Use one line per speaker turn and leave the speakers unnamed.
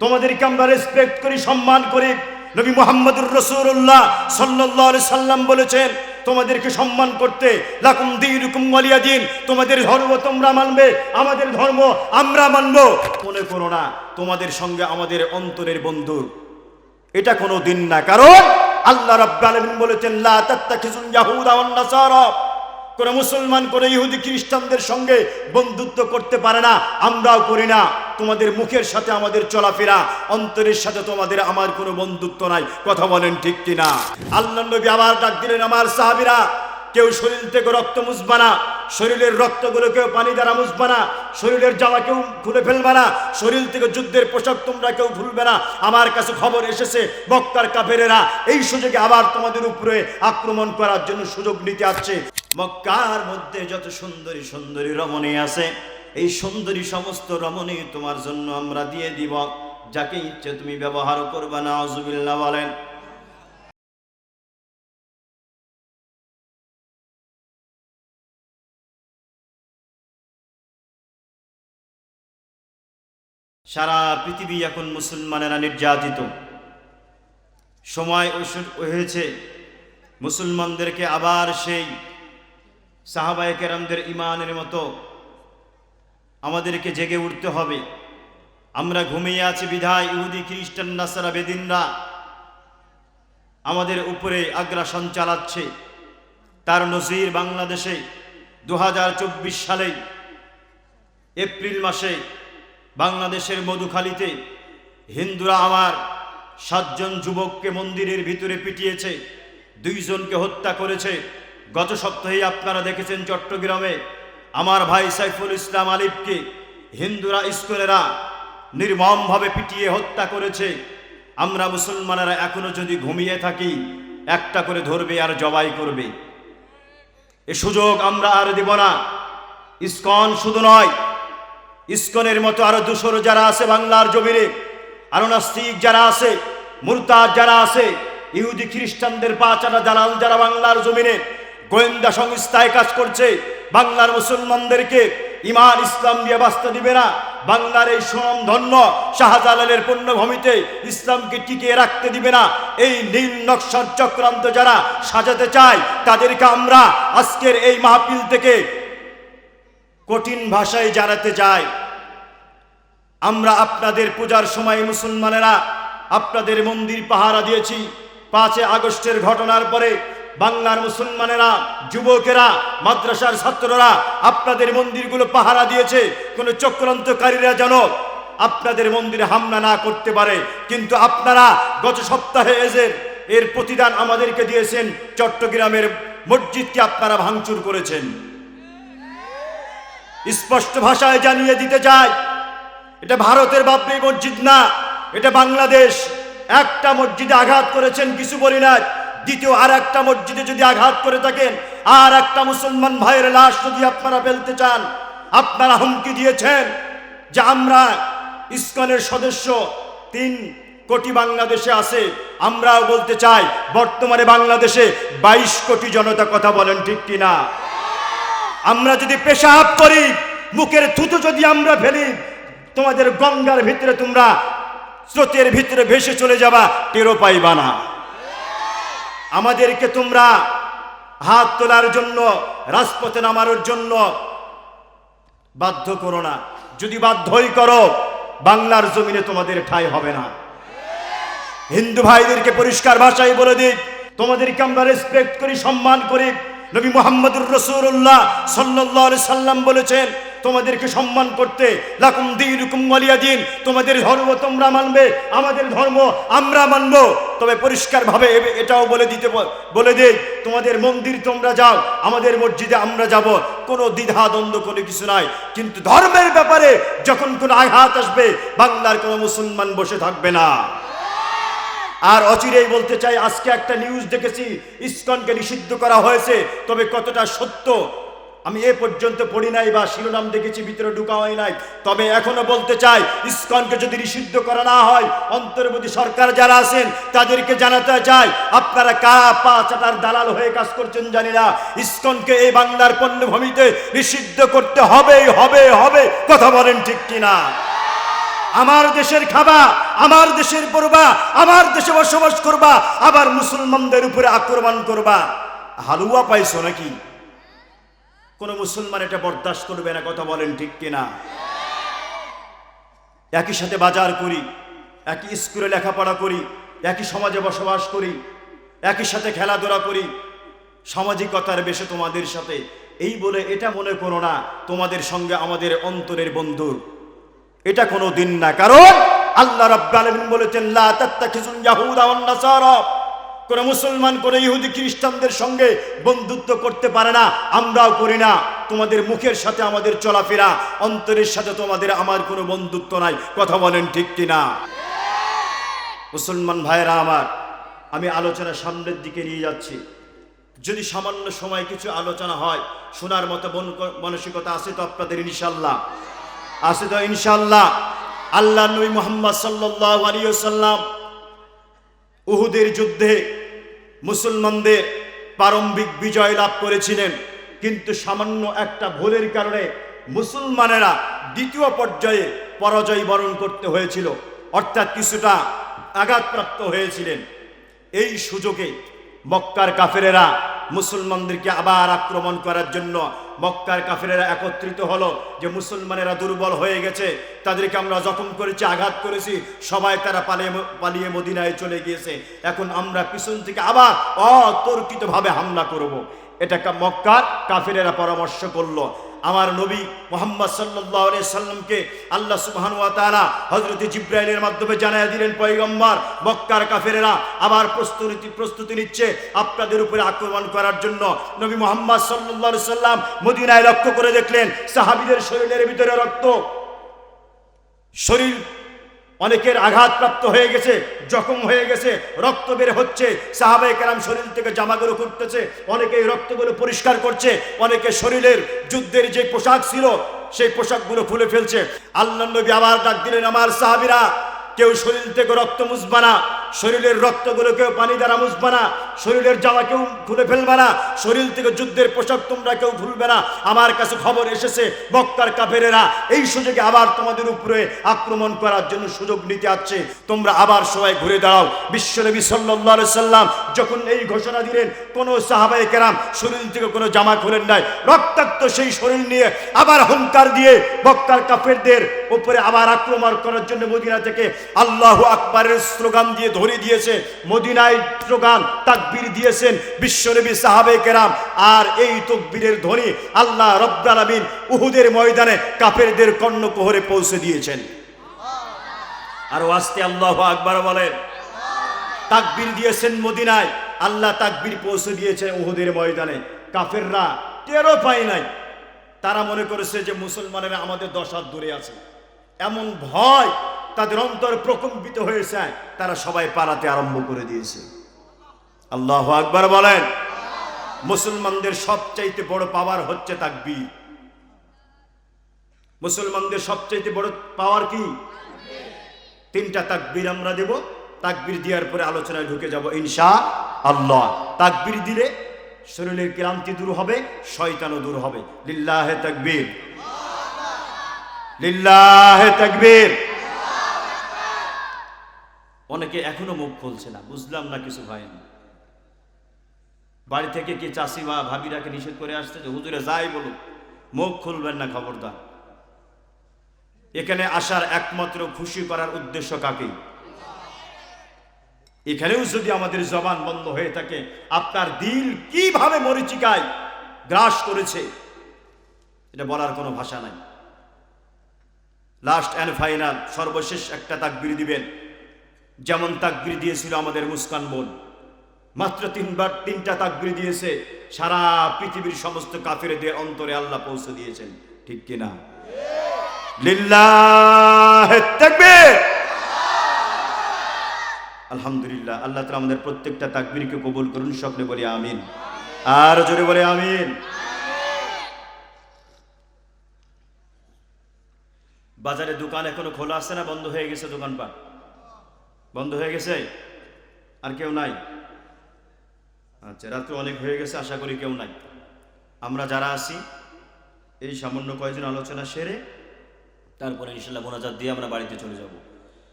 তোমাদেরকে আমরা রেসপেক্ট করি, সম্মান করি। নবী মোহাম্মদুর রসুল্লাহ সাল্লাহ সাল্লাম বলেছেন, তোমাদেরকে সম্মান করতে লাকুম দিনুকুম ওয়ালিয়া দিন, তোমাদের ধর্ম তোমরা মানবে, আমাদের ধর্ম আমরা মানব। মনে করো না, তোমাদের সঙ্গে আমাদের অন্তরের বন্ধু। এটা কোনো দিন না, কারণ আল্লাহ রাব্বুল বলেছেন, লা তাত্তাখিজুল ইয়াহুদা ওয়ান নাসারা। কোন মুসলমান, কোন ইহুদি খ্রিস্টানদের সঙ্গে বন্ধুত্ব করতে পারে না, আমরাও করি না। তোমাদের মুখের সাথে আমাদের চলাফেরা, অন্তরের সাথে তোমাদের আমার কোনো বন্ধুত্ব নাই। কথা বলেন ঠিক কিনা? আল্লাহ নবী আবার ডাক দিলেন, আমার সাহাবীরা, কেউ শরীর থেকে রক্ত মুছবা না, শরীরের রক্তগুলো কেউ পানি দ্বারা মুছবা না, শরীরের জামা কেউ খুলে ফেলবে না, শরীর থেকে যুদ্ধের পোশাক তোমরা কেউ ভুলবে না, আমার কাছে খবর এসেছে বক্তার কাফেরেরা এই সুযোগে আবার তোমাদের উপরে আক্রমণ করার জন্য সুযোগ নিতে আসছে। মক্কার মধ্যে যত সুন্দরী সুন্দরী রমণী আছে, এই সুন্দরী সমস্ত রমণী তোমার জন্য আমরা দিয়ে দিব। যাকে ইচ্ছে তুমি ব্যবহার করবে না অজুবিল্লা বলেন। সারা পৃথিবী এখন মুসলমানেরা নির্যাতিত। সময় হয়েছে, মুসলমানদেরকে আবার সেই সাহাবায়ে কেরামদের ইমানের মতো আমাদেরকে জেগে উঠতে হবে। আমরা ঘুমিয়ে আছি বিধায় ইহুদি, খ্রিস্টান, নাসারা, বেদিনরা আমাদের উপরে আগ্রাসন চালাচ্ছে। তার নজির বাংলাদেশে দু হাজার চব্বিশ সালে এপ্রিল মাসে বাংলাদেশের মধুখালীতে হিন্দুরা আমার সাতজন যুবককে মন্দিরের ভিতরে পিটিয়েছে, দুইজনকে হত্যা করেছে। গত সপ্তাহে আপনারা দেখেছেন চট্টগ্রামে আমার ভাই সাইফুল ইসলাম আলিফকে হিন্দুরা স্কুলেরা নির্মমভাবে পিটিয়ে হত্যা করেছে। আমরা মুসলমানেরা এখনও যদি ঘুমিয়ে থাকি, একটা করে ধরবে আর জবাই করবে। এ সুযোগ আমরা আর দেব না। ইস্কন শুধু নয়, ইস্কনের মতো আরও দুশোর যারা আছে বাংলার জমিনে, আরও নাস্তিক যারা আছে, মুরতাদ যারা আছে, ইহুদি খ্রিস্টানদের পাচারা দালাল যারা বাংলার জমিনে গোয়েন্দা সংস্থায় কাজ করছে। বাংলার মুসলমানদেরকে ইমান, ইসলাম দিয়ে বাঁচতে দিবে না। বাংলার এই সুনাম ধন্য শাহজালালের পণ্যভূমিতে ইসলামকে টিকিয়ে রাখতে দিবে না। এই নীল নকশার চক্রান্ত যারা সাজাতে চায়, তাদেরকে আমরা আজকের এই মাহফিল থেকে কঠিন ভাষায় জানাতে চাই। আমরা আপনাদের পূজার সময় মুসলমানেরা আপনাদের মন্দির পাহারা দিয়েছি। পাঁচে আগস্টের ঘটনার পরে বাংলার মুসলমানেরা, যুবকেরা, মাদ্রাসার ছাত্ররা আপনাদের মন্দিরগুলো পাহারা দিয়েছে। কোনো চক্রান্তকারীরা যেন আপনাদের মন্দিরে হামলা না করতে পারে। কিন্তু আপনারা গত সপ্তাহে এসের এর প্রতিদান আমাদেরকে দিয়েছেন চট্টগ্রামের মসজিদকে আপনারা ভাঙচুর করেছেন। স্পষ্ট ভাষায় জানিয়ে দিতে চাই, এটা ভারতের বাবরি মসজিদ না, এটা বাংলাদেশ। একটা মসজিদে আঘাত করেছেন কিছু বলি না দ্বিতীয় আর একটা মসজিদে যদি আঘাত করে থাকেন আর একটা মুসলমান ভাইয়ের লাশ যদি আপনারা ফেলতে চান, আপনারা হুমকি দিয়েছেন যে আমরা ইস্কনের সদস্য তিন কোটি বাংলাদেশে আছে, আমরাও বলতে চাই, বর্তমানে বাংলাদেশে বাইশ কোটি জনতা কথা বলেন ঠিক কিনা? আমরা যদি পেশাব করি, মুখের থুতু যদি আমরা ফেলি, তোমাদের গঙ্গার ভিতরে তোমরা স্রোতের ভিতরে ভেসে চলে যাবা টেরো পাইবা না। আমাদেরকে তোমরা হাত তোলার জন্য, রাজপথে নামানোর জন্য বাধ্য করো না। যদি বাধ্যই করো, বাংলার জমিনে তোমাদের ঠাই হবে না। হিন্দু ভাইদেরকে পরিষ্কার ভাষায় বলে দিক, তোমাদেরকে আমরা রেসপেক্ট করি, সম্মান করি। নবী মোহাম্মদুর রসুল্লাহ সাল্লাহ সাল্লাম বলেছেন তোমাদেরকে সম্মান করতে। লাকুম দিনুকুম ওয়ালিয়া দিন। তোমাদের ধর্ম তোমরা মানবে, আমাদের ধর্ম আমরা মানব। তবে পরিষ্কারভাবে এটাও বলে দিতে বলে দেই, তোমাদের মন্দির তোমরা যাও, আমাদের মসজিদে আমরা যাব। কোনো দ্বিধা দ্বন্দ্ব কোনো কিছু নাই। কিন্তু ধর্মের ব্যাপারে যখন কোনো আঘাত আসবে, বাংলার কোনো মুসলমান বসে থাকবে না। আর অচিরেই বলতে চাই, আজকে একটা নিউজ দেখেছি, ইসকনকে নিষিদ্ধ করা হয়েছে, তবে কতটা সত্য আমি এ পর্যন্ত পড়ি নাই বা শিরোনাম দেখেছি, ভিতরে ঢুকা হয় নাই। তবে এখনও বলতে চাই, ইস্কনকে যদি নিষিদ্ধ করা না হয়, অন্তর্বর্তী সরকার যারা আছেন, তাদেরকে জানাতে চাই, আপনারা কারা পা চাটার দালাল হয়ে কাজ করছেন জানি না। ইসকনকে এই বাংলার পণ্যভূমিতে নিষিদ্ধ করতে হবেই, হবে হবে, কথা বলেন ঠিক কিনা? আমার দেশের খাবা, আমার দেশের পড়বা, আমার দেশে বসবাস করবা, আবার মুসলমানদের উপরে আক্রমণ করবা। হালুয়া পাইছো নাকি? কোন মুসলমান এটা বরদাস্ত করবে না, কথা বলেন ঠিক কিনা? একই সাথে বাজার করি, একই স্কুলে লেখাপড়া করি, একই সমাজে বসবাস করি, একই সাথে খেলাধুলা করি। সামাজিকতার বেশে তোমাদের সাথে। এই বলে এটা মনে করো না, তোমাদের সঙ্গে আমাদের অন্তরের বন্ধু। এটা কোনো দিন না, কারণ আল্লাহ রাব্বুল আলামিন বলেছেন, লা তাত্তাখিজুল ইয়াহুদা ওয়ান নাসারা। কোন মুসলমান কোনো ইহুদি খ্রিস্টানদের সঙ্গে বন্ধুত্ব করতে পারে না, আমরাও করি না। তোমাদের মুখের সাথে আমাদের চলাফেরা, অন্তরের সাথে তোমাদের আমার কোনো বন্ধুত্ব নাই। কথা বলেন ঠিক কিনা? মুসলমান ভাইয়েরা আমার, আমি আলোচনা সামনের দিকে নিয়ে যাচ্ছি। যদি সামান্য সময় কিছু আলোচনা হয়, শোনার মতো মন- মানসিকতা আছে তো আপনাদের ইনশাল্লাহ আছে তো ইনশাল্লাহ আল্লাহ নবী মোহাম্মদ সাল্লাল্লাহু আলাইহি সাল্লাম উহুদের যুদ্ধে মুসলমানদের প্রারম্ভিক বিজয় লাভ করেছিলেন। কিন্তু সামান্য একটা ভুলের কারণে মুসলমানেরা দ্বিতীয় পর্যায়ে পরাজয় বরণ করতে হয়েছিল। অর্থাৎ কিছুটা আঘাতপ্রাপ্ত হয়েছিলেন। এই সুযোগে মক্কার কাফেরেরা মুসলমানদেরকে আবার আক্রমণ করার জন্য মক্কার কাফেরেরা একত্রিত হলো যে মুসলমানেরা দুর্বল হয়ে গেছে, তাদেরকে আমরা জখম করেছি, আঘাত করেছি, সবাই তারা পালিয়ে পালিয়ে মদিনায় চলে গিয়েছে এখন আমরা পিছন থেকে আবার অতর্কিতভাবে হামলা করব। এটা মক্কার কাফিরেরা পরামর্শ করল আমার নবী মোহাম্মদ সাল্লাহ সাল্লামকে আল্লাহ সুবহান ওয়া তালা হজরত জিব্রাইলের মাধ্যমে জানাইয়া দিলেন, পয়গম্বর, মক্কার কাফেরেরা আবার প্রস্তুতি প্রস্তুতি নিচ্ছে আপনাদের উপরে আক্রমণ করার জন্য। নবী মোহাম্মদ সাল্লাহ সাল্লাম মদিনায় লক্ষ্য করে দেখলেন, সাহাবিদের শরীরের ভিতরে রক্ত, শরীর অনেকের আঘাতপ্রাপ্ত হয়ে গেছে, জখম হয়ে গেছে, রক্ত বের হচ্ছে সাহাবাই কেরাম শরীর থেকে জামাগুলো করতেছে অনেকে এই রক্তগুলো পরিষ্কার করছে, অনেকে শরীরের যুদ্ধের যে পোশাক ছিল, সেই পোশাকগুলো খুলে ফেলছে। আল্লাহ নবী আবার ডাক দিলেন, আমার সাহাবিরা, কেউ শরীর থেকে রক্ত মুছবা না। শরীরের রক্তগুলো কেউ পানি দ্বারা মুছবা না, শরীরের জামা কেউ খুলে ফেলবা না, শরীর থেকে যুদ্ধের পোশাক তোমরা কেউ খুলবে না। আমার কাছে খবর এসেছে বক্কার কাফেরেরা এই সুযোগে আবার তোমাদের উপরে আক্রমণ করার জন্য সুযোগ নিতে আসছে। তোমরা আবার সবাই ঘুরে দাঁড়াও। বিশ্বনবী সাল্লাল্লাহু সাল্লাম যখন এই ঘোষণা দিলেন, কোনো সাহাবায়ে কেরাম শরীর থেকে কোনো জামা খুলেন নাই। রক্তাক্ত সেই শরীর নিয়ে আবার হুঙ্কার দিয়ে বক্কার কাফেরদের উপরে আবার আক্রমণ করার জন্য মদিনা থেকে আল্লাহ আকবরের স্লোগান দিয়ে ধরে দিয়েছে, মদিনায় স্লোগান, তাকবীর দিয়েছেন বিশ্বনবী সাহাবে কেরাম। আর এই তকবীরের ধ্বনি আল্লাহ আমিন উহুদের ময়দানে কাফেরদের কর্ণকোহরে পৌঁছে দিয়েছেন। আর আস্তে আল্লাহ আকবার বলেন। তাকবীর দিয়েছেন মদিনায়, আল্লাহ তাকবীর পৌঁছে দিয়েছে উহুদের ময়দানে। কাফেররা টেরও পায় নাই। তারা মনে করেছে যে মুসলমানেরা আমাদের দশ হাত দূরে আছে। এমন ভয় তাদের অন্তর প্রকম্পিত হয়েছে, তারা সবাই পালাতে আরম্ভ করে দিয়েছে। আল্লাহ আকবার বলেন, মুসলমানদের সবচাইতে বড় পাওয়ার হচ্ছে তাকবীর। মুসলমানদের সবচাইতে বড় পাওয়ার কি? তিনটা তাকবীর আমরা দেব, তাকবীর দেওয়ার পরে আলোচনায় ঢুকে যাব ইনশা আল্লাহ তাকবীর দিলে শরীরের ক্লান্তি দূর হবে, শয়তানও দূর হবে। লিল্লাহে তাকবীর। লিল্লাহে তাকবীর। অনেকে এখনও মুখ খুলছে না, বুঝলাম না কিছু ভাই। বাড়ি থেকে কি চাষি বা ভাবিরাকে নিষেধ করে আসছে যে, হুজুরে যাই বলুক, মুখ খুলবেন না খবরদার এখানে আসার একমাত্র খুশি করার উদ্দেশ্য কাকে? এখানেও যদি আমাদের জবান বন্ধ হয়ে থাকে, আপনার দিল কীভাবে মরিচিকায় গ্রাস করেছে? এটা বলার কোনো ভাষা নাই। লাস্ট অ্যান্ড ফাইনাল সর্বশেষ একটা তাকবির দিবেন। যেমন তাকবির দিয়েছিল আমাদের মুস্কান বোন। মাত্র তিনবার, তিনটা তাকবির দিয়েছে, সারা পৃথিবীর সমস্ত কাফিরদের অন্তরে আল্লাহ পৌঁছে দিয়েছেন। ঠিক কিনা আলহামদুলিল্লাহ, আল্লাহ তালা আমাদের প্রত্যেকটা তাকবীরকে কবুল করুন, স্বপ্নে বলে আমিন। আর জোরে বলে আমিন। বাজারে দোকান এখনও খোলা আছে না বন্ধ হয়ে গেছে দোকানপাট? বন্ধ হয়ে গেছে? আর কেউ নাই? আচ্ছা রাত্রে অনেক হয়ে গেছে, আশা করি কেউ নাই। আমরা যারা আছি, এই সামান্য কয়েকজন আলোচনা সেরে তারপরে ইনশাল্লাহ মোনাজাত দিয়ে আমরা বাড়িতে চলে যাব।